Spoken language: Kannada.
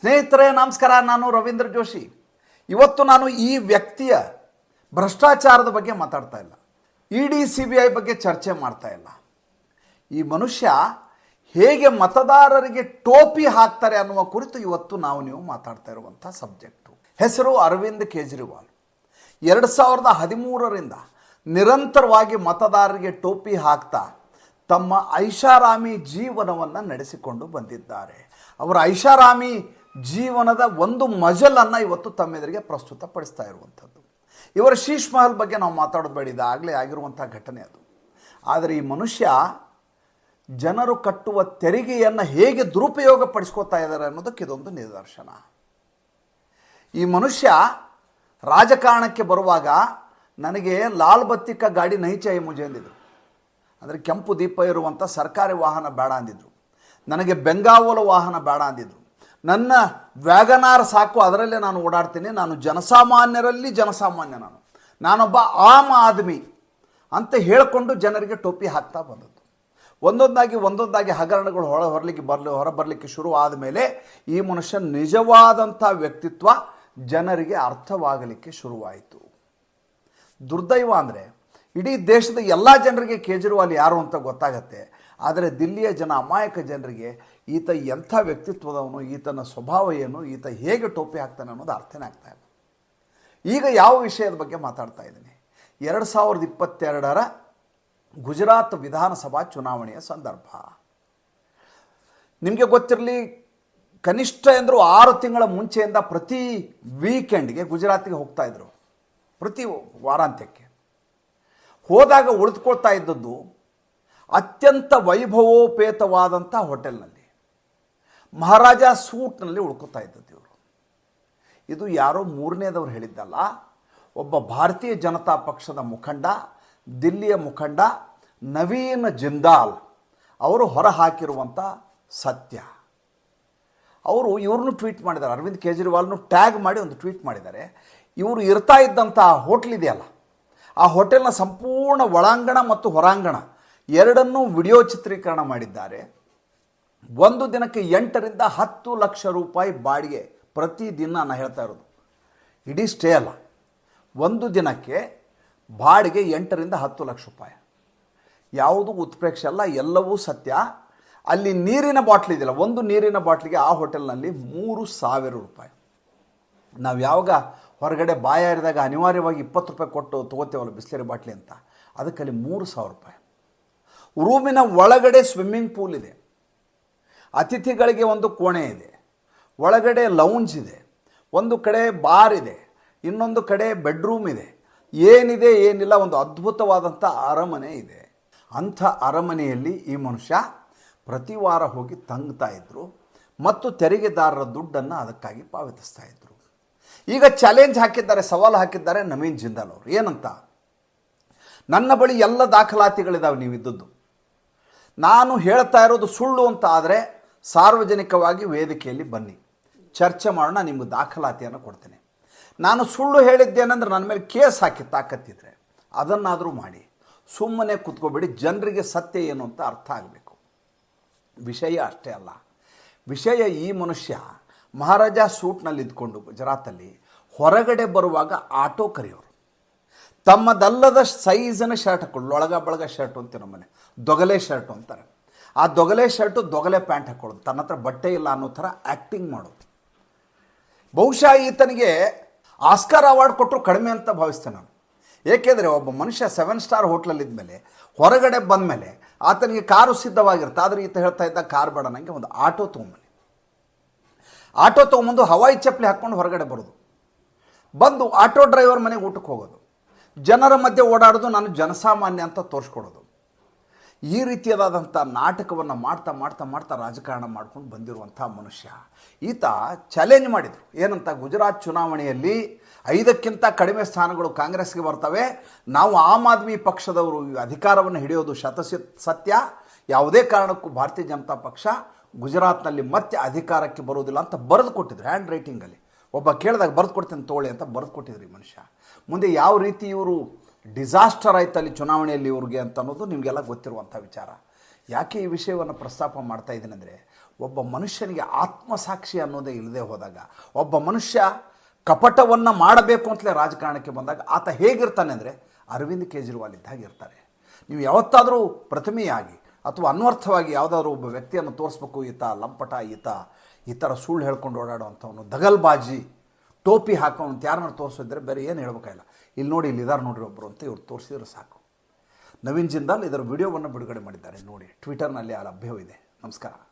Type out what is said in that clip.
ಸ್ನೇಹಿತರೆ, ನಮಸ್ಕಾರ. ನಾನು ರವೀಂದ್ರ ಜೋಶಿ. ಇವತ್ತು ನಾನು ಈ ವ್ಯಕ್ತಿಯ ಭ್ರಷ್ಟಾಚಾರದ ಬಗ್ಗೆ ಮಾತಾಡ್ತಾ ಇಲ್ಲ. E D C B I ಬಗ್ಗೆ ಚರ್ಚೆ ಮಾಡ್ತಾ ಇಲ್ಲ. ಈ ಮನುಷ್ಯ ಹೇಗೆ ಮತದಾರರಿಗೆ ಟೋಪಿ ಹಾಕ್ತಾರೆ ಅನ್ನುವ ಕುರಿತು ಇವತ್ತು ನಾವು ನೀವು ಮಾತಾಡ್ತಾ ಇರುವಂಥ ಸಬ್ಜೆಕ್ಟು. ಹೆಸರು ಅರವಿಂದ್ ಕೇಜ್ರಿವಾಲ್. ಎರಡು ಸಾವಿರದ ಹದಿಮೂರರಿಂದ ನಿರಂತರವಾಗಿ ಮತದಾರರಿಗೆ ಟೋಪಿ ಹಾಕ್ತಾ ತಮ್ಮ ಐಷಾರಾಮಿ ಜೀವನವನ್ನು ನಡೆಸಿಕೊಂಡು ಬಂದಿದ್ದಾರೆ. ಅವರ ಐಷಾರಾಮಿ ಜೀವನದ ಒಂದು ಮಜಲನ್ನು ಇವತ್ತು ತಮ್ಮೆದುರಿಗೆ ಪ್ರಸ್ತುತಪಡಿಸ್ತಾ ಇರುವಂಥದ್ದು. ಇವರ ಶೀಶ್ ಮಹಲ್ ಬಗ್ಗೆ ನಾವು ಮಾತಾಡೋದು ಬೇಡ, ಇದಾಗಲೇ ಆಗಿರುವಂಥ ಘಟನೆ ಅದು. ಆದರೆ ಈ ಮನುಷ್ಯ ಜನರು ಕಟ್ಟುವ ತೆರಿಗೆಯನ್ನು ಹೇಗೆ ದುರುಪಯೋಗ ಪಡಿಸ್ಕೋತಾ ಇದ್ದಾರೆ ಅನ್ನೋದಕ್ಕೆ ಇದೊಂದು ನಿದರ್ಶನ. ಈ ಮನುಷ್ಯ ರಾಜಕಾರಣಕ್ಕೆ ಬರುವಾಗ ನನಗೆ ಲಾಲ್ ಬತ್ತಿಕ ಗಾಡಿ ನೈಚಾಯಿ ಮುಜೆ ಅಂದಿದ್ರು. ಅಂದರೆ ಕೆಂಪು ದೀಪ ಇರುವಂಥ ಸರ್ಕಾರಿ ವಾಹನ ಬೇಡ ಅಂದಿದ್ರು. ನನಗೆ ಬೆಂಗಾವಲು ವಾಹನ ಬೇಡ ಅಂದಿದ್ರು. ನನ್ನ ವ್ಯಾಗನಾರ್ ಸಾಕು, ಅದರಲ್ಲೇ ನಾನು ಓಡಾಡ್ತೀನಿ. ನಾನು ಜನಸಾಮಾನ್ಯರಲ್ಲಿ ಜನಸಾಮಾನ್ಯ ನಾನು. ನಾನೊಬ್ಬ ಆಮ್ ಆದ್ಮಿ ಅಂತ ಹೇಳಿಕೊಂಡು ಜನರಿಗೆ ಟೋಪಿ ಹಾಕ್ತಾ ಬಂದದ್ದು. ಒಂದೊಂದಾಗಿ ಒಂದೊಂದಾಗಿ ಹಗರಣಗಳು ಹೊರ ಹೊರಲಿಕ್ಕೆ ಬರಲಿ, ಹೊರ ಬರಲಿಕ್ಕೆ ಶುರು ಆದಮೇಲೆ ಈ ಮನುಷ್ಯ ನಿಜವಾದಂಥ ವ್ಯಕ್ತಿತ್ವ ಜನರಿಗೆ ಅರ್ಥವಾಗಲಿಕ್ಕೆ ಶುರುವಾಯಿತು. ದುರ್ದೈವ ಅಂದರೆ ಇಡೀ ದೇಶದ ಎಲ್ಲ ಜನರಿಗೆ ಕೇಜ್ರಿವಾಲ್ ಯಾರು ಅಂತ ಗೊತ್ತಾಗತ್ತೆ? ಆದರೆ ದಿಲ್ಲಿಯ ಜನ ಅಮಾಯಕ ಜನರಿಗೆ ಈತ ಎಂಥ ವ್ಯಕ್ತಿತ್ವದವನು, ಈತನ ಸ್ವಭಾವ ಏನು, ಈತ ಹೇಗೆ ಟೋಪಿ ಹಾಕ್ತಾನೆ ಅನ್ನೋದು ಅರ್ಥನೇ ಆಗ್ತಾ ಇಲ್ಲ. ಈಗ ಯಾವ ವಿಷಯದ ಬಗ್ಗೆ ಮಾತಾಡ್ತಾ ಇದ್ದೀನಿ? ಎರಡು ಸಾವಿರದ ಇಪ್ಪತ್ತೆರಡರ ಗುಜರಾತ್ ವಿಧಾನಸಭಾ ಚುನಾವಣೆಯ ಸಂದರ್ಭ. ನಿಮಗೆ ಗೊತ್ತಿರಲಿ, ಕನಿಷ್ಠ ಎಂದರೂ ಆರು ತಿಂಗಳ ಮುಂಚೆಯಿಂದ ಪ್ರತಿ ವೀಕೆಂಡ್ಗೆ ಗುಜರಾತಿಗೆ ಹೋಗ್ತಾ ಇದ್ರು, ಪ್ರತಿ ವಾರಾಂತ್ಯಕ್ಕೆ. ಹೋದಾಗ ಉಳಿದುಕೊಳ್ತಾ ಇದ್ದದ್ದು ಅತ್ಯಂತ ವೈಭವೋಪೇತವಾದಂಥ ಹೋಟೆಲ್ನಲ್ಲಿ. ಮಹಾರಾಜ ಸೂಟ್ನಲ್ಲಿ ಉಳ್ಕೋತಾ ಇದ್ದದ್ದು ಇವರು ಇದು ಯಾರೋ ಮೂರನೇದವ್ರು ಹೇಳಿದ್ದಲ್ಲ, ಒಬ್ಬ ಭಾರತೀಯ ಜನತಾ ಪಕ್ಷದ ಮುಖಂಡ, ದಿಲ್ಲಿಯ ಮುಖಂಡ ನವೀನ್ ಜಿಂದಾಲ್ ಅವರು ಹೊರ ಹಾಕಿರುವಂಥ ಸತ್ಯ. ಅವರು ಇವ್ರನ್ನೂ ಟ್ವೀಟ್ ಮಾಡಿದ್ದಾರೆ, ಅರವಿಂದ್ ಕೇಜ್ರಿವಾಲ್ನು ಟ್ಯಾಗ್ ಮಾಡಿ ಒಂದು ಟ್ವೀಟ್ ಮಾಡಿದ್ದಾರೆ. ಇವರು ಇರ್ತಾ ಇದ್ದಂಥ ಹೋಟ್ಲ್ ಇದೆಯಲ್ಲ, ಆ ಹೋಟೆಲ್ನ ಸಂಪೂರ್ಣ ಒಳಾಂಗಣ ಮತ್ತು ಹೊರಾಂಗಣ ಎರಡನ್ನೂ ವಿಡಿಯೋ ಚಿತ್ರೀಕರಣ ಮಾಡಿದ್ದಾರೆ. ಒಂದು ದಿನಕ್ಕೆ ಎಂಟರಿಂದ ಹತ್ತು ಲಕ್ಷ ರೂಪಾಯಿ ಬಾಡಿಗೆ ಪ್ರತಿದಿನ ನಾನು ಹೇಳ್ತಾ ಇರೋದು. ಇಡೀ ಸ್ಟೇ ಅಲ್ಲ. ಒಂದು ದಿನಕ್ಕೆ ಬಾಡಿಗೆ ಎಂಟರಿಂದ ಹತ್ತು ಲಕ್ಷ ರೂಪಾಯಿ. ಯಾವುದು ಉತ್ಪ್ರೇಕ್ಷೆ ಅಲ್ಲ, ಎಲ್ಲವೂ ಸತ್ಯ. ಅಲ್ಲಿ ನೀರಿನ ಬಾಟ್ಲ್ ಇದೆಯಲ್ಲ, ಒಂದು ನೀರಿನ ಬಾಟ್ಲಿಗೆ ಆ ಹೋಟೆಲ್ನಲ್ಲಿ ಮೂರು ಸಾವಿರ ರೂಪಾಯಿ. ನಾವು ಯಾವಾಗ ಹೊರಗಡೆ ಬಾಯಾರಿದಾಗ ಅನಿವಾರ್ಯವಾಗಿ ಇಪ್ಪತ್ತು ರೂಪಾಯಿ ಕೊಟ್ಟು ತೊಗೋತೇವಲ್ಲ ಬಿಸ್ಲೇರಿ ಬಾಟ್ಲಿ ಅಂತ, ಅದಕ್ಕಲ್ಲಿ ಮೂರು ಸಾವಿರ ರೂಪಾಯಿ. ರೂಮಿನ ಒಳಗಡೆ ಸ್ವಿಮ್ಮಿಂಗ್ ಪೂಲ್ ಇದೆ. ಅತಿಥಿಗಳಿಗೆ ಒಂದು ಕೋಣೆ ಇದೆ. ಒಳಗಡೆ ಲೌಂಜ್ ಇದೆ. ಒಂದು ಕಡೆ ಬಾರ್ ಇದೆ. ಇನ್ನೊಂದು ಕಡೆ ಬೆಡ್ರೂಮ್ ಇದೆ. ಏನಿದೆ ಏನಿಲ್ಲ ಒಂದು ಅದ್ಭುತವಾದಂಥ ಅರಮನೆ ಇದೆ. ಅಂಥ ಅರಮನೆಯಲ್ಲಿ ಈ ಮನುಷ್ಯ ಪ್ರತಿ ವಾರ ಹೋಗಿ ತಂಗ್ತಾ ಇದ್ದರು ಮತ್ತು ತೆರಿಗೆದಾರರ ದುಡ್ಡನ್ನು ಅದಕ್ಕಾಗಿ ಪಾವತಿಸ್ತಾ ಇದ್ದರು ಈಗ ಚಾಲೆಂಜ್ ಹಾಕಿದ್ದಾರೆ, ಸವಾಲು ಹಾಕಿದ್ದಾರೆ ನವೀನ್ ಜಿಂದಾಲ್ ಅವರು. ಏನಂತ? ನನ್ನ ಬಳಿ ಎಲ್ಲ ದಾಖಲಾತಿಗಳಿದಾವೆ ನೀವಿದ್ದದ್ದು. ನಾನು ಹೇಳ್ತಾ ಇರೋದು ಸುಳ್ಳು ಅಂತ ಆದರೆ ಸಾರ್ವಜನಿಕವಾಗಿ ವೇದಿಕೆಯಲ್ಲಿ ಬನ್ನಿ. ಚರ್ಚೆ ಮಾಡೋಣ, ನಿಮಗೆ ದಾಖಲಾತಿಯನ್ನು ಕೊಡ್ತೇನೆ. ನಾನು ಸುಳ್ಳು ಹೇಳಿದ್ದೇನೆಂದ್ರೆ ನನ್ನ ಮೇಲೆ ಕೇಸ್ ಹಾಕಿ ತಾಕತ್ತಿದ್ರೆ, ಅದನ್ನಾದರೂ ಮಾಡಿ. ಸುಮ್ಮನೆ ಕೂತ್ಕೋಬೇಡಿ, ಜನರಿಗೆ ಸತ್ಯ ಏನು ಅಂತ ಅರ್ಥ ಆಗಬೇಕು. ವಿಷಯ ಅಷ್ಟೇ ಅಲ್ಲ. ವಿಷಯ ಈ ಮನುಷ್ಯ ಮಹಾರಾಜ ಸೂಟ್ನಲ್ಲಿ ಇದ್ಕೊಂಡು ಗುಜರಾತಲ್ಲಿ ಹೊರಗಡೆ ಬರುವಾಗ ಆಟೋ ಕರೆಯೋರು. ತಮ್ಮದಲ್ಲದ ಸೈಝನ ಶರ್ಟ್ ಹಾಕೊಳ್ಳು ಒಳಗ ಬಳಗ ಶರ್ಟ್ ಅಂತ ನಮ್ಮನೆ. ದೊಗಲೆ ಶರ್ಟ್ ಅಂತಾರೆ. ಆ ದೊಗಲೆ ಶರ್ಟು ದೊಗಲೆ ಪ್ಯಾಂಟ್ ಹಾಕೊಳ್ಳೋದು. ತನ್ನ ಹತ್ರ ಬಟ್ಟೆ ಇಲ್ಲ ಅನ್ನೋ ಥರ ಆ್ಯಕ್ಟಿಂಗ್ ಮಾಡೋದು. ಬಹುಶಃ ಈತನಿಗೆ ಆಸ್ಕರ್ ಅವಾರ್ಡ್ ಕೊಟ್ಟರು ಕಡಿಮೆ ಅಂತ ಭಾವಿಸ್ತೇನೆ ನಾನು. ಏಕೆಂದರೆ ಒಬ್ಬ ಮನುಷ್ಯ ಸೆವೆನ್ ಸ್ಟಾರ್ ಹೋಟ್ಲಲ್ಲಿ ಇದ್ಮೇಲೆ, ಹೊರಗಡೆ ಬಂದಮೇಲೆ ಆತನಿಗೆ ಕಾರು ಸಿದ್ಧವಾಗಿರುತ್ತೆ. ಆದರೆ ಈತ ಹೇಳ್ತಾ ಇದ್ದ ಕಾರ್ ಬೇಡ ನನಗೆ ಒಂದು ಆಟೋ ತೊಗೊಂಬನ್ನಿ. ಆಟೋ ತೊಗೊಂಬಂದು ಹವಾಯಿ ಚಪ್ಪಲಿ ಹಾಕ್ಕೊಂಡು ಹೊರಗಡೆ ಬರೋದು. ಬಂದು ಆಟೋ ಡ್ರೈವರ್ ಮನೆಗೆ ಊಟಕ್ಕೆ ಹೋಗೋದು. ಜನರ ಮಧ್ಯೆ ಓಡಾಡೋದು ನಾನು ಜನಸಾಮಾನ್ಯ ಅಂತ ತೋರಿಸ್ಕೊಡೋದು. ಈ ರೀತಿಯಾದಂಥ ನಾಟಕವನ್ನು ಮಾಡ್ತಾ ಮಾಡ್ತಾ ಮಾಡ್ತಾ ರಾಜಕಾರಣ ಮಾಡ್ಕೊಂಡು ಬಂದಿರುವಂಥ ಮನುಷ್ಯ. ಈತ ಚಾಲೆಂಜ್ ಮಾಡಿದರು. ಏನಂತ ಗುಜರಾತ್ ಚುನಾವಣೆಯಲ್ಲಿ ಐದಕ್ಕಿಂತ ಕಡಿಮೆ ಸ್ಥಾನಗಳು ಕಾಂಗ್ರೆಸ್ಗೆ ಬರ್ತವೆ. ನಾವು ಆಮ್ ಆದ್ಮಿ ಪಕ್ಷದವರು ಅಧಿಕಾರವನ್ನು ಹಿಡಿಯೋದು ಶತಸ, ಸತ್ಯ. ಯಾವುದೇ ಕಾರಣಕ್ಕೂ ಭಾರತೀಯ ಜನತಾ ಪಕ್ಷ ಗುಜರಾತ್ನಲ್ಲಿ ಮತ್ತೆ ಅಧಿಕಾರಕ್ಕೆ ಬರುವುದಿಲ್ಲ ಅಂತ ಬರೆದು ಕೊಟ್ಟಿದ್ರು ಹ್ಯಾಂಡ್ ರೈಟಿಂಗಲ್ಲಿ. ಒಬ್ಬ ಕೇಳಿದಾಗ ಬರೆದು ಕೊಡ್ತೇನೆ ತೋಳೆ ಅಂತ ಬರೆದು ಕೊಟ್ಟಿದ್ರು ಈ ಮನುಷ್ಯ. ಮುಂದೆ ಯಾವ ರೀತಿ ಇವರು ಡಿಸಾಸ್ಟರ್ ಆಯ್ತು ಅಲ್ಲಿ ಚುನಾವಣೆಯಲ್ಲಿ ಇವ್ರಿಗೆ ಅಂತ ಅನ್ನೋದು ನಿಮಗೆಲ್ಲ ಗೊತ್ತಿರುವಂಥ ವಿಚಾರ. ಯಾಕೆ ಈ ವಿಷಯವನ್ನು ಪ್ರಸ್ತಾಪ ಮಾಡ್ತಾ ಇದ್ದೀನಿ ಅಂದರೆ, ಒಬ್ಬ ಮನುಷ್ಯನಿಗೆ ಆತ್ಮಸಾಕ್ಷಿ ಅನ್ನೋದೇ ಇಲ್ಲದೆ ಹೋದಾಗ, ಒಬ್ಬ ಮನುಷ್ಯ ಕಪಟವನ್ನು ಮಾಡಬೇಕು ಅಂತಲೇ ರಾಜಕಾರಣಕ್ಕೆ ಬಂದಾಗ ಆತ ಹೇಗಿರ್ತಾನೆ ಅಂದರೆ, ಅರವಿಂದ್ ಕೇಜ್ರಿವಾಲ್ ಇದ್ದಾಗ ಇರ್ತಾರೆ. ನೀವು ಯಾವತ್ತಾದರೂ ಪ್ರತಿಮೆಯಾಗಿ ಅಥವಾ ಅನ್ವರ್ಥವಾಗಿ ಯಾವುದಾದ್ರೂ ಒಬ್ಬ ವ್ಯಕ್ತಿಯನ್ನು ತೋರಿಸ್ಬೇಕು, ಈತ ಲಂಪಟ, ಈತ ಈ ಥರ ಸುಳ್ಳು ಹೇಳ್ಕೊಂಡು ಓಡಾಡುವಂಥವನು, ದಗಲ್ಬಾಜಿ ಟೋಪಿ ಹಾಕೋವಂತ ಯಾರನ್ನ ತೋರಿಸಿದ್ರೆ ಬೇರೆ ಏನು ಹೇಳ್ಬೇಕಾಗಿಲ್ಲ. ಇಲ್ಲಿ ನೋಡಿ ಇಲ್ಲಿ ಇದಾರೆ ನೋಡ್ರಿ ಒಬ್ಬರು ಅಂತ ಇವ್ರು ತೋರಿಸಿದ್ರೆ ಸಾಕು. ನವೀನ್ ಜಿಂದಾಲ್ ಇದರ ವಿಡಿಯೋವನ್ನು ಬಿಡುಗಡೆ ಮಾಡಿದ್ದಾರೆ. ನೋಡಿ ಟ್ವಿಟರ್ನಲ್ಲಿ ಆ ಲಭ್ಯವಿದೆ. ನಮಸ್ಕಾರ.